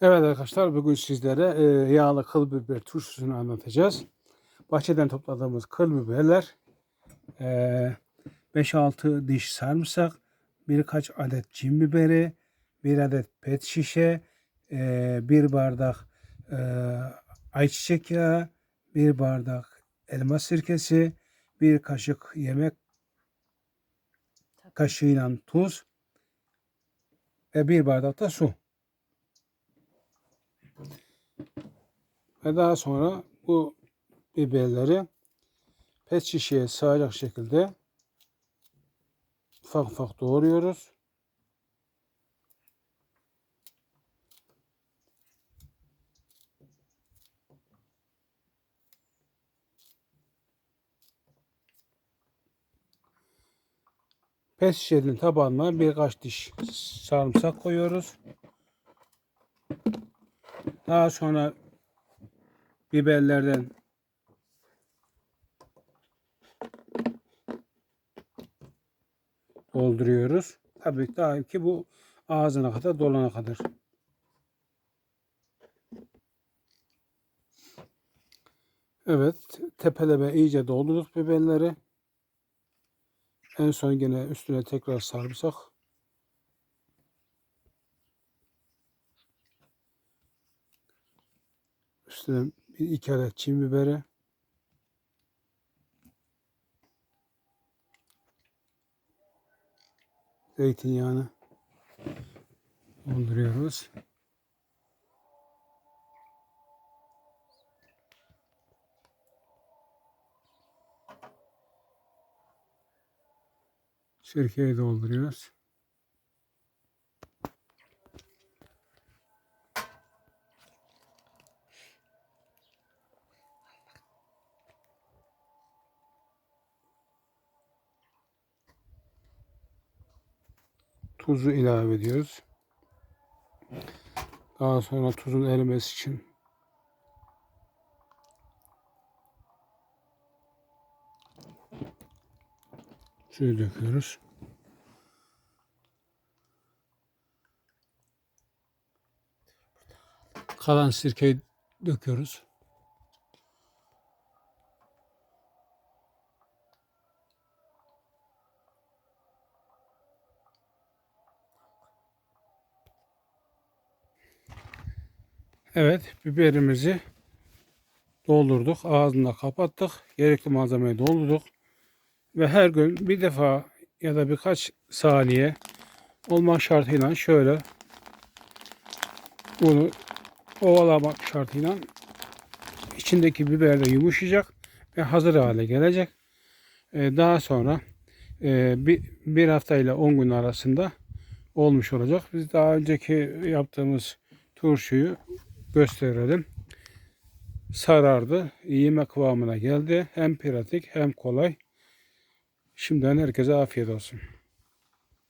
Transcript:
Evet arkadaşlar bugün sizlere e, yağlı kıl biber turşusunu anlatacağız. Bahçeden topladığımız kıl biberler, e, 5-6 diş sarımsak, birkaç adet cin biberi, bir adet pet şişe, e, bir bardak e, ayçiçek yağı, bir bardak elma sirkesi, bir kaşık yemek kaşığıyla tuz ve bir bardak da su. Ve daha sonra bu biberleri pet şişeye sığacak şekilde ufak ufak doğruyoruz. Pet şişenin tabanına birkaç diş sarımsak koyuyoruz. Daha sonra biberlerden dolduruyoruz. Tabii daha ki bu ağzına kadar dolana kadar. Evet, tepeleme iyice doldurduk biberleri. En son yine üstüne tekrar sarımsak. Üstüne bir iki adet çim biberi. Zeytinyağını dolduruyoruz. Sirkeyi dolduruyoruz. Tuzu ilave ediyoruz. Daha sonra tuzun erimesi için suyu döküyoruz. Kalan sirkeyi döküyoruz. Evet, biberimizi doldurduk. Ağzını da kapattık. Gerekli malzemeyi doldurduk. Ve her gün bir defa ya da birkaç saniye olmak şartıyla şöyle bunu ovalamak şartıyla içindeki biber de yumuşayacak ve hazır hale gelecek. Ee, daha sonra e, bir, bir hafta ile 10 gün arasında olmuş olacak. Biz daha önceki yaptığımız turşuyu gösterelim. Sarardı. Yeme kıvamına geldi. Hem pratik hem kolay. Şimdiden herkese afiyet olsun.